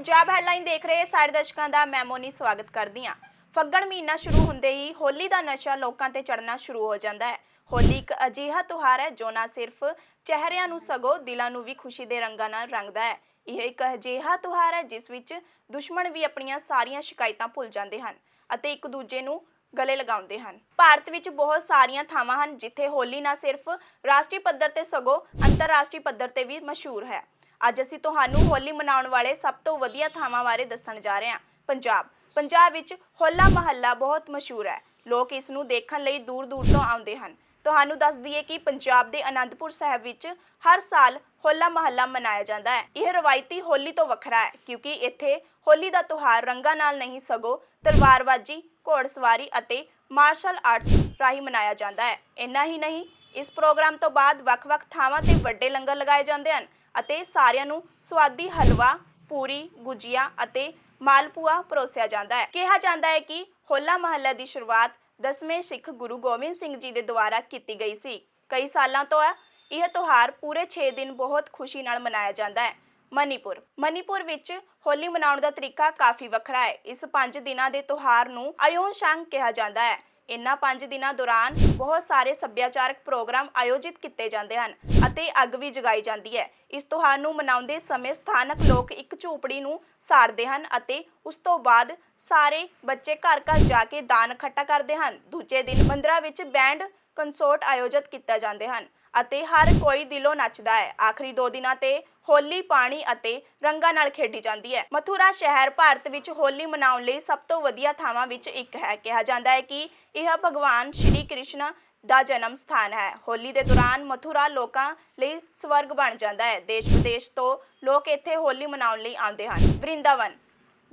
Punjab headline ਦੇਖ ਰਹੇ ਸਾਰੇ ਦਰਸ਼ਕਾਂ ਦਾ, ਮੈਂ ਮੋਨੀ ਸਵਾਗਤ ਕਰਦੀ ਹਾਂ। ਫੱਗਣ ਮਹੀਨਾ ਸ਼ੁਰੂ ਹੁੰਦੇ ਹੀ ਹੋਲੀ ਦਾ ਨਸ਼ਾ ਲੋਕਾਂ ਤੇ ਚੜਨਾ ਸ਼ੁਰੂ ਹੋ ਜਾਂਦਾ ਹੈ। ਹੋਲੀ ਇੱਕ ਅਜਿਹਾ ਤਿਉਹਾਰ ਹੈ ਜੋ ਨਾ ਸਿਰਫ ਚਿਹਰਿਆਂ ਨੂੰ ਸਗੋਂ ਦਿਲਾਂ ਨੂੰ ਵੀ ਖੁਸ਼ੀ ਦੇ ਰੰਗਾਂ ਨਾਲ ਰੰਗਦਾ ਹੈ। ਇਹ ਇੱਕ ਅਜਿਹਾ ਤਿਉਹਾਰ ਹੈ ਜਿਸ ਵਿੱਚ ਦੁਸ਼ਮਣ ਵੀ ਆਪਣੀਆਂ ਸਾਰੀਆਂ ਸ਼ਿਕਾਇਤਾਂ ਭੁੱਲ ਜਾਂਦੇ ਹਨ ਅਤੇ ਇੱਕ ਦੂਜੇ ਨੂੰ ਗਲੇ ਲਗਾਉਂਦੇ ਹਨ। ਭਾਰਤ ਵਿੱਚ ਬਹੁਤ ਸਾਰੀਆਂ ਥਾਵਾਂ ਹਨ ਜਿੱਥੇ ਹੋਲੀ ਨਾ ਸਿਰਫ ਰਾਸ਼ਟਰੀ ਪੱਧਰ ਤੇ ਸਗੋਂ ਅੰਤਰਰਾਸ਼ਟਰੀ ਪੱਧਰ ਤੇ ਵੀ ਮਸ਼ਹੂਰ ਹੈ। ਅੱਜ ਅਸੀਂ ਤੁਹਾਨੂੰ ਹੋਲੀ ਮਨਾਉਣ ਵਾਲੇ ਸਭ ਤੋਂ ਵਧੀਆ ਥਾਵਾਂ ਬਾਰੇ ਦੱਸਣ ਜਾ ਰਹੇ ਹਾਂ। ਪੰਜਾਬ। ਪੰਜਾਬ ਵਿੱਚ ਹੋਲਾ ਮਹੱਲਾ ਬਹੁਤ ਮਸ਼ਹੂਰ ਹੈ। ਲੋਕ ਇਸ ਨੂੰ ਦੇਖਣ ਲਈ ਦੂਰ ਦੂਰ ਤੋਂ ਆਉਂਦੇ ਹਨ। ਤੁਹਾਨੂੰ ਦੱਸ ਦਈਏ ਕਿ ਪੰਜਾਬ ਦੇ ਅਨੰਦਪੁਰ ਸਾਹਿਬ ਵਿੱਚ ਹਰ ਸਾਲ ਹੋਲਾ ਮਹੱਲਾ ਮਨਾਇਆ ਜਾਂਦਾ ਹੈ। ਇਹ ਰਵਾਇਤੀ ਹੋਲੀ ਤੋਂ ਵੱਖਰਾ ਹੈ, ਕਿਉਂਕਿ ਇੱਥੇ ਹੋਲੀ ਦਾ ਤਿਉਹਾਰ ਰੰਗਾਂ ਨਾਲ ਨਹੀਂ ਸਗੋਂ ਤਲਵਾਰਬਾਜ਼ੀ, ਘੋੜਸਵਾਰੀ ਅਤੇ ਮਾਰਸ਼ਲ ਆਰਟਸ ਰਾਹੀਂ ਮਨਾਇਆ ਜਾਂਦਾ ਹੈ। ਇੰਨਾ ਹੀ ਨਹੀਂ, ਇਸ ਪ੍ਰੋਗਰਾਮ ਤੋਂ ਬਾਅਦ ਵੱਖ-ਵੱਖ ਥਾਵਾਂ ਤੇ ਵੱਡੇ ਲੰਗਰ ਲਗਾਏ ਜਾਂਦੇ ਹਨ। ਅਤੇ ਸਾਰਿਆਂ ਨੂੰ ਸਵਾਦੀ ਹਲਵਾ, ਪੂਰੀ, ਗੁਜੀਆ ਅਤੇ ਮਾਲਪੂਆ ਪਰੋਸਿਆ ਜਾਂਦਾ ਹੈ। ਕਿਹਾ ਜਾਂਦਾ ਹੈ ਕਿ ਹੋਲਾ ਮਹੱਲਾ ਦੀ ਸ਼ੁਰੂਆਤ ਦਸਵੇਂ ਸਿੱਖ ਗੁਰੂ ਗੋਬਿੰਦ ਸਿੰਘ ਜੀ ਦੇ ਦੁਆਰਾ ਕੀਤੀ ਗਈ ਸੀ। ਕਈ ਸਾਲਾਂ ਤੋਂ ਇਹ ਤਿਉਹਾਰ ਪੂਰੇ 6 ਦਿਨ ਬਹੁਤ ਖੁਸ਼ੀ ਨਾਲ ਮਨਾਇਆ ਜਾਂਦਾ ਹੈ। ਮਨੀਪੁਰ ਮਨੀਪੁਰ ਵਿੱਚ ਹੋਲੀ ਮਨਾਉਣ ਦਾ ਤਰੀਕਾ ਕਾਫੀ ਵੱਖਰਾ ਹੈ। ਇਸ 5 ਦਿਨਾਂ ਦੇ ਤਿਉਹਾਰ ਨੂੰ ਆਯੋਨ ਸ਼ਾਂਗ ਕਿਹਾ ਜਾਂਦਾ ਹੈ। ਇਨ੍ਹਾਂ 5 ਦਿਨਾਂ ਦੌਰਾਨ ਬਹੁਤ ਸਾਰੇ ਸੱਭਿਆਚਾਰਕ ਪ੍ਰੋਗਰਾਮ ਆਯੋਜਿਤ ਕੀਤੇ ਜਾਂਦੇ ਹਨ ਅਤੇ ਅੱਗ ਵੀ ਜਗਾਈ ਜਾਂਦੀ ਹੈ। ਇਸ ਤਿਉਹਾਰ ਨੂੰ ਮਨਾਉਂਦੇ ਸਮੇਂ ਸਥਾਨਕ ਲੋਕ ਇੱਕ ਝੋਪੜੀ ਨੂੰ ਸਾੜਦੇ ਹਨ ਅਤੇ ਉਸ ਤੋਂ ਬਾਅਦ ਸਾਰੇ ਬੱਚੇ ਘਰ ਘਰ ਜਾ ਕੇ ਦਾਨ ਇਕੱਠਾ ਕਰਦੇ ਹਨ। ਦੂਜੇ ਦਿਨ ਮੰਦਰਾਂ ਵਿੱਚ ਬੈਂਡ ਕੰਸਰਟ ਆਯੋਜਿਤ ਕੀਤੇ ਜਾਂਦੇ ਹਨ। ਅਤੇ ਹਰ ਕੋਈ ਦਿਲੋਂ ਨੱਚਦਾ ਹੈ। ਆਖਰੀ ਦੋ ਦਿਨਾਂ ਤੇ ਹੋਲੀ ਪਾਣੀ ਅਤੇ ਰੰਗਾਂ ਨਾਲ ਖੇਡੀ ਜਾਂਦੀ ਹੈ। ਮਥੁਰਾ ਸ਼ਹਿਰ ਭਾਰਤ ਵਿੱਚ ਹੋਲੀ ਮਨਾਉਣ ਲਈ ਸਭ ਤੋਂ ਵਧੀਆ ਥਾਵਾਂ ਵਿੱਚ ਇੱਕ ਹੈ। ਕਿਹਾ ਜਾਂਦਾ ਹੈ ਕਿ ਇਹ ਭਗਵਾਨ ਸ਼੍ਰੀ ਕ੍ਰਿਸ਼ਨ ਦਾ ਜਨਮ ਸਥਾਨ ਹੈ। ਹੋਲੀ ਦੇ ਦੌਰਾਨ ਮਥੁਰਾ ਲੋਕਾਂ ਲਈ ਸਵਰਗ ਬਣ ਜਾਂਦਾ ਹੈ। ਦੇਸ਼ ਵਿਦੇਸ਼ ਤੋਂ ਲੋਕ ਇੱਥੇ ਹੋਲੀ ਮਨਾਉਣ ਲਈ ਆਉਂਦੇ ਹਨ। ਵਰਿੰਦਾਵਨ।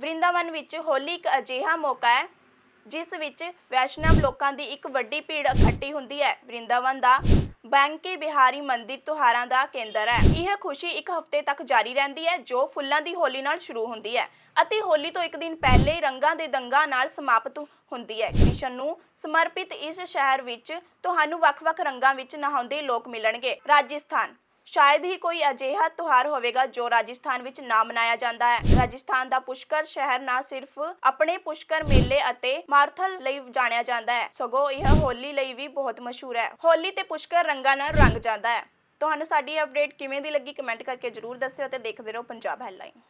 ਵਰਿੰਦਾਵਨ ਵਿੱਚ ਹੋਲੀ ਇੱਕ ਅਜਿਹਾ ਮੌਕਾ ਹੈ, ਜਿਸ ਵਿੱਚ ਵੈਸ਼ਨਵ ਲੋਕਾਂ ਦੀ ਇੱਕ ਵੱਡੀ ਭੀੜ ਇਕੱਠੀ ਹੁੰਦੀ ਹੈ। ਵਰਿੰਦਾਵਨ ਦਾ ਬੈਂਕੇ ਬਿਹਾਰੀ ਮੰਦਿਰ ਤਿਉਹਾਰਾਂ ਦਾ ਕੇਂਦਰ ਹੈ। ਇਹ ਖੁਸ਼ੀ ਇੱਕ ਹਫ਼ਤੇ ਤੱਕ ਜਾਰੀ ਰਹਿੰਦੀ ਹੈ, ਜੋ ਫੁੱਲਾਂ ਦੀ ਹੋਲੀ ਨਾਲ ਸ਼ੁਰੂ ਹੁੰਦੀ ਹੈ ਅਤੇ ਹੋਲੀ ਤੋਂ ਇੱਕ ਦਿਨ ਪਹਿਲੇ ਰੰਗਾਂ ਦੇ ਦੰਗਾਂ ਨਾਲ ਸਮਾਪਤ ਹੁੰਦੀ ਹੈ। ਕ੍ਰਿਸ਼ਨ ਨੂੰ ਸਮਰਪਿਤ ਇਸ ਸ਼ਹਿਰ ਵਿੱਚ ਤੁਹਾਨੂੰ ਵੱਖ-ਵੱਖ ਰੰਗਾਂ ਵਿੱਚ ਨਹਾਉਂਦੇ ਲੋਕ ਮਿਲਣਗੇ। ਰਾਜਸਥਾਨ ਸ਼ਾਇਦ ਹੀ ਕੋਈ ਅਜਿਹਾ ਤਿਉਹਾਰ ਹੋਵੇਗਾ ਜੋ ਰਾਜਸਥਾਨ ਵਿੱਚ ਨਾ ਮਨਾਇਆ ਜਾਂਦਾ ਹੈ। ਰਾਜਸਥਾਨ ਦਾ ਪੁਸ਼ਕਰ ਸ਼ਹਿਰ ਨਾ ਸਿਰਫ ਆਪਣੇ ਪੁਸ਼ਕਰ ਮੇਲੇ ਅਤੇ ਮਾਰਥਲ ਲਈ ਜਾਣਿਆ ਜਾਂਦਾ ਹੈ, ਸਗੋਂ ਇਹ ਹੋਲੀ ਲਈ ਵੀ ਬਹੁਤ ਮਸ਼ਹੂਰ ਹੈ। ਹੋਲੀ ਤੇ ਪੁਸ਼ਕਰ ਰੰਗਾਂ ਨਾਲ ਰੰਗ ਜਾਂਦਾ ਹੈ। ਤੁਹਾਨੂੰ ਸਾਡੀ ਅਪਡੇਟ ਕਿਵੇਂ ਦੀ ਲੱਗੀ ਕਮੈਂਟ ਕਰਕੇ ਜਰੂਰ ਦੱਸਿਓ ਤੇ ਦੇਖਦੇ ਰਹੋ ਪੰਜਾਬ ਹੈਡਲਾਈਨ